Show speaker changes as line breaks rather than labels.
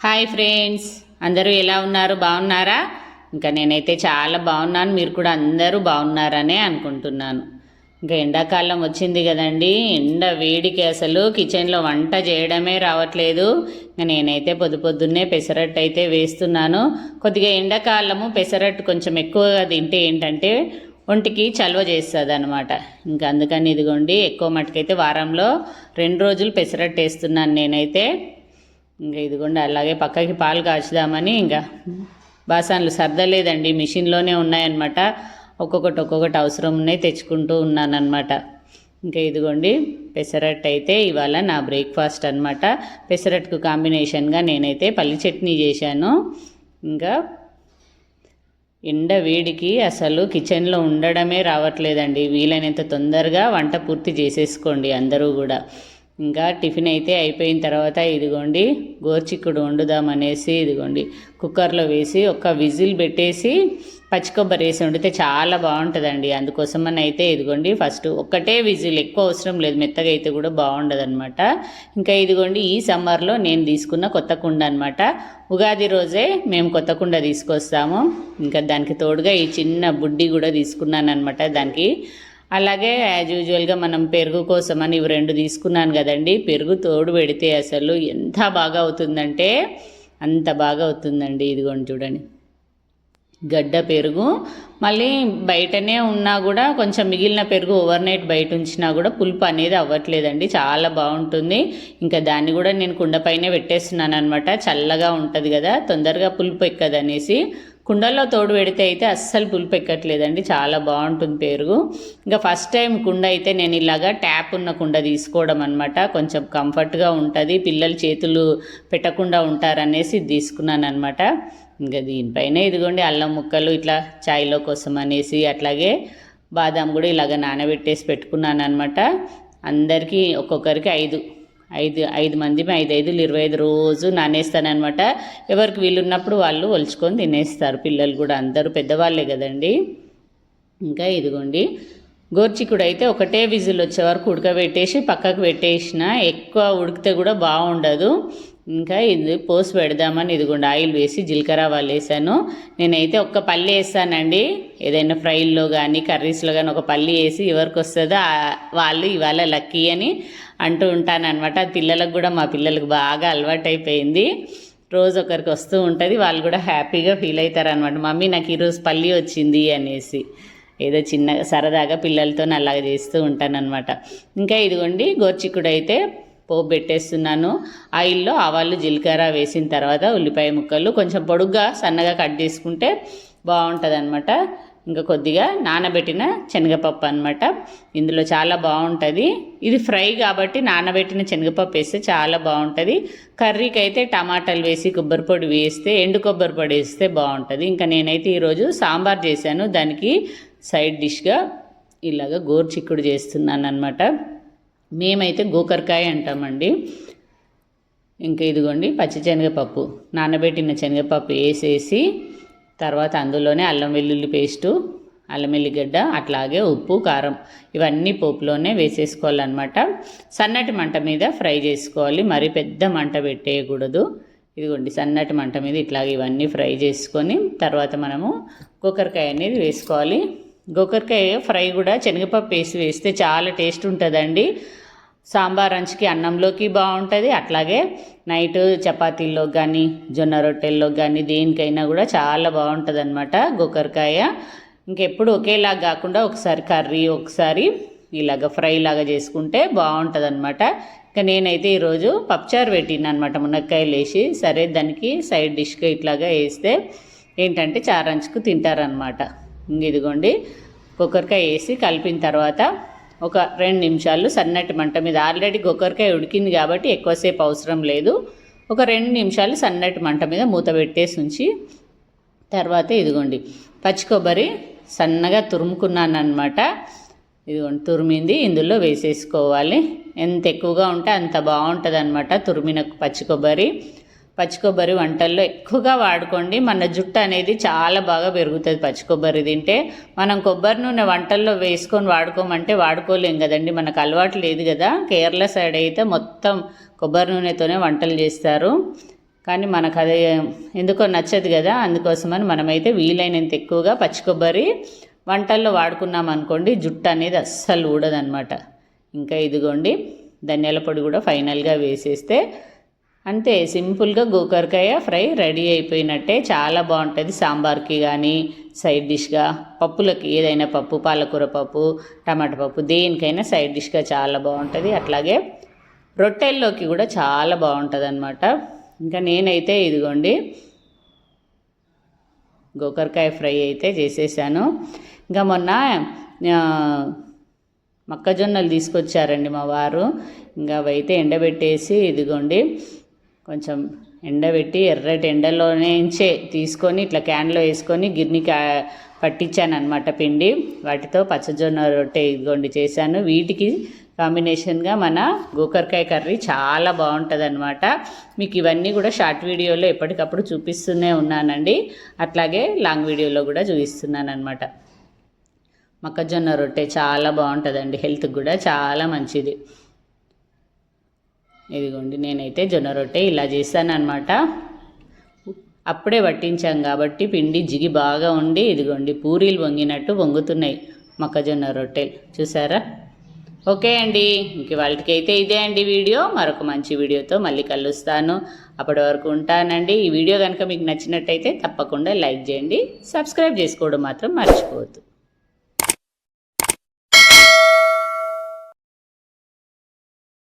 Hi friends. అందరూ ఎలా ఉన్నారు? బాగున్నారా? ఇంకా నేనైతే చాలా బాగున్నాను. మీరు కూడా అందరూ బాగున్నారనే అనుకుంటున్నాను. ఇంకా ఎండాకాలం వచ్చింది కదండి. ఎండ వేడికి అసలు కిచెన్లో వంట చేయడమే రావట్లేదు. ఇంకా నేనైతే పొద్దు పొద్దున్నే పెసరట్టు అయితే వేస్తున్నాను. కొద్దిగా ఎండాకాలము పెసరట్టు కొంచెం ఎక్కువగా తింటే ఏంటంటే ఒంటికి చలవ చేస్తుంది అనమాట ఇంకా అందుకని ఇదిగోండి ఎక్కువ మటుకైతే వారంలో రెండు రోజులు పెసరట్టు వేస్తున్నాను నేనైతే. ఇంకా ఇదిగోండి అలాగే పక్కకి పాలు కాచుదామని ఇంకా బాసాన్లు సర్దలేదండి మిషన్లోనే ఉన్నాయన్నమాట. ఒక్కొక్కటి ఒక్కొక్కటి అవసరం ఉన్నాయి తెచ్చుకుంటూ ఉన్నానన్నమాట. ఇంకా ఇదిగోండి పెసరట్ అయితే ఇవాళ నా బ్రేక్ఫాస్ట్ అనమాట పెసరట్కు కాంబినేషన్గా నేనైతే పల్లి చట్నీ చేశాను. ఇంకా ఎండ వేడికి అసలు కిచెన్లో ఉండడమే రావట్లేదండి వీలైనంత తొందరగా వంట పూర్తి చేసేసుకోండి అందరూ కూడా. ఇంకా టిఫిన్ అయితే అయిపోయిన తర్వాత ఇదిగోండి గోర్చిక్కుడు వండుదామనేసి ఇదిగోండి కుక్కర్లో వేసి ఒక విజిల్ పెట్టేసి పచ్చి కొబ్బరి వేసి వండితే చాలా బాగుంటుందండి. అందుకోసమని అయితే ఇదిగోండి ఫస్ట్ ఒక్కటే విజిల్ ఎక్కువ అవసరం లేదు మెత్తగా అయితే కూడా బాగుండదు అనమాట ఇంకా ఇదిగోండి ఈ సమ్మర్లో నేను తీసుకున్న కొత్త కుండ అనమాట ఉగాది రోజే మేము కొత్త కుండ తీసుకొస్తాము. ఇంకా దానికి తోడుగా ఈ చిన్న బుడ్డి కూడా తీసుకున్నాను అనమాట దానికి అలాగే యాజ్ యూజువల్గా మనం పెరుగు కోసం అని ఇవి రెండు తీసుకున్నాను కదండి. పెరుగు తోడు పెడితే అసలు ఎంత బాగా అవుతుందంటే అంత బాగా అవుతుందండి. ఇదిగోండి చూడండి. గడ్డ పెరుగు. మళ్ళీ బయటనే ఉన్నా కూడా కొంచెం మిగిలిన పెరుగు ఓవర్ నైట్ బయట ఉంచినా కూడా పులుపు అనేది అవ్వట్లేదండి. చాలా బాగుంటుంది. ఇంకా దాన్ని కూడా నేను కుండపైనే పెట్టేస్తున్నాను అనమాట చల్లగా ఉంటుంది కదా. తొందరగా పులుపు ఎక్కదనేసి. కుండల్లో తోడు పెడితే అయితే అస్సలు పులుపు ఎక్కట్లేదండి చాలా బాగుంటుంది పెరుగు. ఇంకా ఫస్ట్ టైం కుండ అయితే నేను ఇలాగా ట్యాప్ ఉన్న కుండ తీసుకోవడం అనమాట కొంచెం కంఫర్ట్గా ఉంటుంది. పిల్లలు చేతులు పెట్టకుండా ఉంటారనేసి ఇది తీసుకున్నాను అనమాట ఇంకా దీనిపైన ఇదిగోండి అల్లం ముక్కలు ఇట్లా చాయ్లో కోసం అనేసి అట్లాగే బాదాం కూడా ఇలాగ నానబెట్టేసి పెట్టుకున్నాను అనమాట అందరికీ ఒక్కొక్కరికి ఐదు ఐదు ఐదు మంది ఐదు ఐదులు ఇరవై ఐదు రోజు నానేస్తానమాట ఎవరికి వీలున్నప్పుడు వాళ్ళు ఒలుచుకొని తినేస్తారు పిల్లలు కూడా అందరూ పెద్దవాళ్ళే కదండి. ఇంకా ఇదిగోండి గోర్చికుడు అయితే ఒకటే విజిల్ వచ్చే వరకు ఉడకబెట్టేసి పక్కకు పెట్టేసిన ఎక్కువ ఉడికితే కూడా బాగుండదు. ఇంకా ఇది పోసి పెడదామని ఇదిగోండి ఆయిల్ వేసి జీలకర్ర వాళ్ళు వేసాను. నేనైతే ఒక్క పల్లి వేస్తానండి. ఏదైనా ఫ్రైల్లో కానీ కర్రీస్లో కానీ ఒక పల్లి వేసి ఎవరికి వస్తుందో వాళ్ళు ఇవాళ లక్కీ అని అంటూ ఉంటానన్నమాట. పిల్లలకు కూడా మా పిల్లలకు బాగా అలవాటు అయిపోయింది రోజు ఒకరికి వస్తూ ఉంటుంది వాళ్ళు కూడా హ్యాపీగా ఫీల్ అవుతారు అనమాట మమ్మీ నాకు ఈరోజు పల్లి వచ్చింది అనేసి. ఏదో చిన్న సరదాగా పిల్లలతో అలాగ చేస్తూ ఉంటానన్నమాట. ఇంకా ఇదిగోండి గోర్చిక్కుడు అయితే పోపు పెట్టేస్తున్నాను ఆయిల్లో ఆవాలు జీలకర్ర వేసిన తర్వాత ఉల్లిపాయ ముక్కలు కొంచెం పొడుగ్గా సన్నగా కట్ చేసుకుంటే బాగుంటుంది అనమాట ఇంకా కొద్దిగా నానబెట్టిన శనగపప్పు అనమాట ఇందులో చాలా బాగుంటుంది. ఇది ఫ్రై కాబట్టి నానబెట్టిన శనగపప్పు వేస్తే చాలా బాగుంటుంది. కర్రీకి అయితే టమాటాలు వేసి కొబ్బరి పొడి వేస్తే ఎండు కొబ్బరి పొడి వేస్తే బాగుంటుంది. ఇంకా నేనైతే ఈరోజు సాంబార్ చేశాను. దానికి సైడ్ డిష్గా ఇలాగ గోర్చిక్కుడు చేస్తున్నాను అనమాట మేమైతే గోకరకాయ అంటామండి. ఇంకా ఇదిగోండి పచ్చి శనగపప్పు నానబెట్టిన శనగపప్పు వేసేసి తర్వాత అందులోనే అల్లం వెల్లుల్లి పేస్టు అల్లం వెల్లిగడ్డ అట్లాగే ఉప్పు కారం ఇవన్నీ పోపులోనే వేసేసుకోవాలన్నమాట. సన్నటి మంట మీద ఫ్రై చేసుకోవాలి. మరి పెద్ద మంట పెట్టేయకూడదు. ఇదిగోండి సన్నటి మంట మీద ఇట్లాగే ఇవన్నీ ఫ్రై చేసుకొని తర్వాత మనము గోకరకాయ అనేది వేసుకోవాలి. గోకరకాయ ఫ్రై కూడా శనగపప్పు వేసి వేస్తే చాలా టేస్ట్ ఉంటుందండి. సాంబార్ అంచుకి అన్నంలోకి బాగుంటుంది. అట్లాగే నైట్ చపాతీల్లో కానీ జొన్న రొట్టెల్లో కానీ దేనికైనా కూడా చాలా బాగుంటుంది అనమాట గోకరకాయ. ఇంకెప్పుడు ఒకేలాగా కాకుండా ఒకసారి కర్రీ ఒకసారి ఇలాగ ఫ్రై లాగా చేసుకుంటే బాగుంటుంది అనమాట ఇంకా నేనైతే ఈరోజు పప్చారు పెట్టిన అనమాట మునక్కాయలు వేసి సరే దానికి సైడ్ డిష్గా ఇట్లాగా వేస్తే ఏంటంటే చారంచుకు తింటారనమాట ఇదిగోండి. కుక్కర్కాయ వేసి కలిపిన తర్వాత ఒక రెండు నిమిషాలు సన్నటి మంట మీద ఆల్రెడీ కుక్కర్కాయ ఉడికింది కాబట్టి ఎక్కువసేపు అవసరం లేదు. ఒక రెండు నిమిషాలు సన్నటి మంట మీద మూత పెట్టేసి ఉంచి తర్వాత ఇదిగోండి. పచ్చి కొబ్బరి సన్నగా తురుముకున్నాను అనమాట ఇదిగోండి తురిమింది ఇందులో వేసేసుకోవాలి. ఎంత ఎక్కువగా ఉంటే అంత బాగుంటుంది అనమాట తురిమిన పచ్చి కొబ్బరి. పచ్చి కొబ్బరి వంటల్లో ఎక్కువగా వాడుకోండి. మన జుట్టు అనేది చాలా బాగా పెరుగుతుంది పచ్చి కొబ్బరి తింటే. మనం కొబ్బరి నూనె వంటల్లో వేసుకొని వాడుకోమంటే వాడుకోలేం కదండి. మనకు అలవాటు లేదు కదా. కేరళ సైడ్ అయితే మొత్తం కొబ్బరి నూనెతోనే వంటలు చేస్తారు. కానీ మనకు అది ఎందుకో నచ్చదు కదా. అందుకోసమని మనమైతే వీలైనంత ఎక్కువగా పచ్చి కొబ్బరి వంటల్లో వాడుకున్నాం అనుకోండి జుట్టు అనేది అస్సలు ఊడదనమాట ఇంకా ఇదిగోండి ధనియాల పొడి కూడా ఫైనల్గా వేసేస్తే అంతే సింపుల్గా గోకరకాయ ఫ్రై రెడీ అయిపోయినట్టే చాలా బాగుంటుంది. సాంబార్కి కానీ సైడ్ డిష్గా పప్పులకి ఏదైనా పప్పు పాలకూర పప్పు టమాటా పప్పు దేనికైనా సైడ్ డిష్గా చాలా బాగుంటుంది. అట్లాగే రొట్టెల్లోకి కూడా చాలా బాగుంటుంది అనమాట ఇంకా నేనైతే ఇదిగోండి గోకరకాయ ఫ్రై అయితే చేసేసాను. ఇంకా మొన్న మొక్కజొన్నలు తీసుకొచ్చారండి మా వారు. ఇంకా అవైతే ఎండబెట్టేసి ఇదిగోండి కొంచెం ఎండబెట్టి ఎర్రటి ఎండలోనేంచే తీసుకొని ఇట్లా క్యాన్లో వేసుకొని గిర్ని పట్టించాను అనమాట పిండి. వాటితో పచ్చజొన్న రొట్టె ఇదిగోండి చేశాను. వీటికి కాంబినేషన్గా మన గోకరకాయ కర్రీ చాలా బాగుంటుంది అనమాట మీకు ఇవన్నీ కూడా షార్ట్ వీడియోలో ఎప్పటికప్పుడు చూపిస్తూనే ఉన్నానండి. అట్లాగే లాంగ్ వీడియోలో కూడా చూపిస్తున్నాను అనమాట మొక్కజొన్న రొట్టె చాలా బాగుంటుందండి. హెల్త్కి కూడా చాలా మంచిది. ఇదిగోండి నేనైతే జొన్న రొట్టె ఇలా చేశానమాట అప్పుడే పట్టించాం కాబట్టి పిండి జిగి బాగా ఉండి ఇదిగోండి పూరీలు వంగినట్టు వంగుతున్నాయి మొక్కజొన్న రొట్టెలు చూసారా? ఓకే అండి ఇంక వాళ్ళకి అయితే ఇదే అండి వీడియో. మరొక మంచి వీడియోతో మళ్ళీ కలుస్తాను. అప్పటి వరకు ఉంటానండి. ఈ వీడియో కనుక మీకు నచ్చినట్టయితే తప్పకుండా లైక్ చేయండి సబ్స్క్రైబ్ చేసుకోవడం మాత్రం మర్చిపోవద్దు.